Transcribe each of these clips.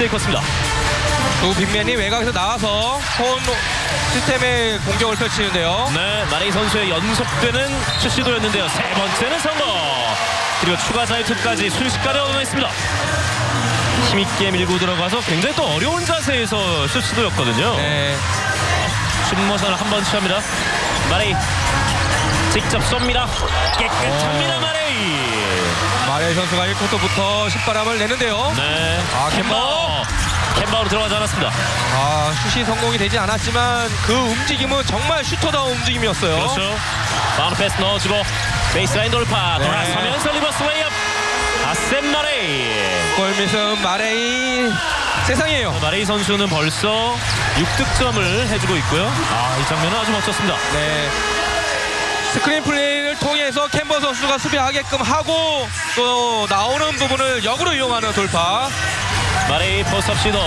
패스의 코스입니다. 두 빅맨이 외곽에서 나와서 폰 시스템의 공격을 펼치는데요. 네, 마레이 선수의 연속되는 슛 시도였는데요. 세 번째는 성공. 그리고 추가 자유투까지 순식간에 얻어냈습니다. 힘있게 밀고 들어가서 굉장히 또 어려운 자세에서 슛 시도였거든요. 네. 슛 모션을 한 번 취합니다. 마레이 직접 쏩니다. 깨끗합니다, 어. 마레이. 마레 선수가 1쿼터부터 식바람을 내는데요. 네, 아, 캔바우. 캔바우로 들어가지 않았습니다. 아, 슛이 성공이 되지 않았지만 그 움직임은 정말 슈터다운 움직임이었어요. 그렇죠. 바로 패스 넣어주고 베이스라인 돌파 네. 돌아서면서 리버스 웨이업 아셈 마레이. 골밑은 마레이 세상이에요. 마레이 선수는 벌써 6득점을 해주고 있고요. 아, 이 장면은 아주 멋졌습니다. 네. 스크린 플레이를 통해서 캠버 선수가 수비하게끔 하고 또 나오는 부분을 역으로 이용하는 돌파. 마레이 포스업 시도.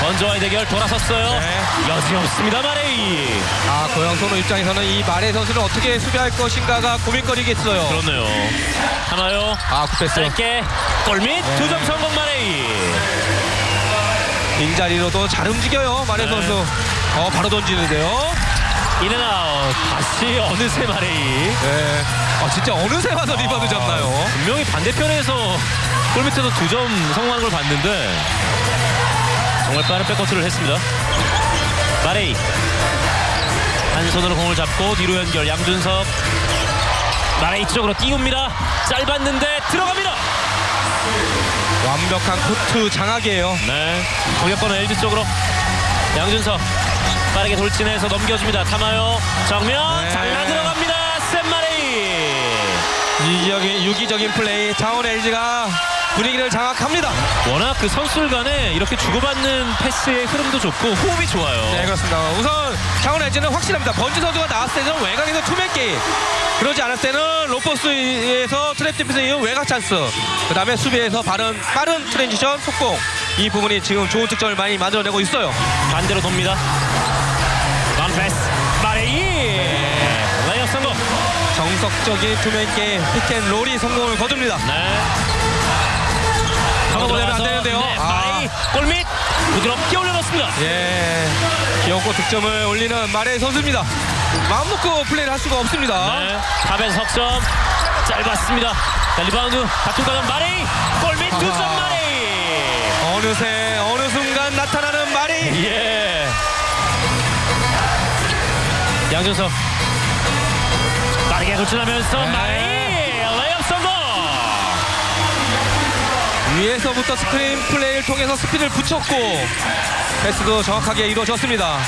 번저와의 대결 돌아섰어요. 네. 여지 없습니다, 마레이. 아, 고양 선우 입장에서는 이 마레 선수를 어떻게 수비할 것인가가 고민거리겠어요. 그렇네요. 하나요. 아, 굿패스. 짧게 골밑 네. 두점 성공 마레이. 빈자리로도 잘 움직여요, 마레 네. 선수. 어, 바로 던지는데요. 인앤아웃 다시 어느새 마레이. 네. 아, 진짜 어느새 와서 리바드 잡나요? 분명히 반대편에서 골밑에서 두 점 성공하는 걸 봤는데 정말 빠른 백커트를 했습니다. 마레이 한 손으로 공을 잡고 뒤로 연결 양준석 마레이 쪽으로 띄웁니다. 짧았는데 들어갑니다. 완벽한 코트 장악이에요. 네 공격권은 LG 쪽으로 양준석 빠르게 돌진해서 넘겨줍니다. 타마요 정면 네. 잘라 들어갑니다. 샘 마레이 유기적인, 유기적인 플레이. 차원 LG가 분위기를 장악합니다. 워낙 그 선수들 간에 이렇게 주고받는 패스의 흐름도 좋고 호흡이 좋아요. 네, 그렇습니다. 우선 차원 LG는 확실합니다. 번지 선수가 나왔을 때는 외곽에서 투맨 게임. 그러지 않았을 때는 로퍼스에서 트랩 디펜스 이후 외곽 찬스. 그 다음에 수비에서 빠른, 빠른 트랜지션 속공. 이 부분이 지금 좋은 득점을 많이 만들어내고 있어요. 반대로 돕니다. 정석적인 투맨 게임 피켄롤이 성공을 거둡니다. 네. 잡아보내면 안 되는데요. 네, 아. 마레이 골밑 부드럽게 올려놓습니다. 예, 귀엽고 득점을 올리는 마레 선수입니다. 마음 놓고 플레이를 할 수가 없습니다. 네. 탑에서 석점 짧았습니다. 자, 리바운드 같은 가면 마레이 골밑 두점 아하. 마레이. 어느새 어느 순간 나타나는 마레이. 예. 양준석 빠르게 돌진하면서 네. 마레이 레이업 성공. 위에서부터 스크린 플레이를 통해서 스피드를 붙였고 패스도 정확하게 이루어졌습니다.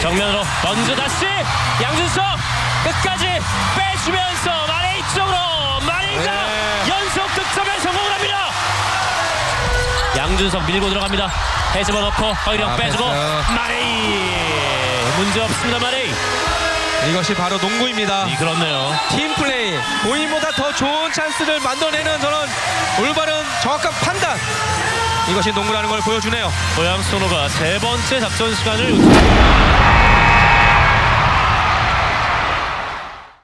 정면으로 번즈 다시 양준석 끝까지 빼주면서 마레이 쪽으로 마레이가 네. 연속 득점에 성공을 합니다. 양준석 밀고 들어갑니다. 해집어 넣고 허이령 아, 빼주고 패스. 마레이 문제 없습니다 마레이. 이것이 바로 농구입니다. 이 그렇네요. 팀 플레이 본인보다 더 좋은 찬스를 만들어내는 저런 올바른 정확한 판단 이것이 농구라는 걸 보여주네요. 고양 소노가 세 번째 작전 시간을 요청.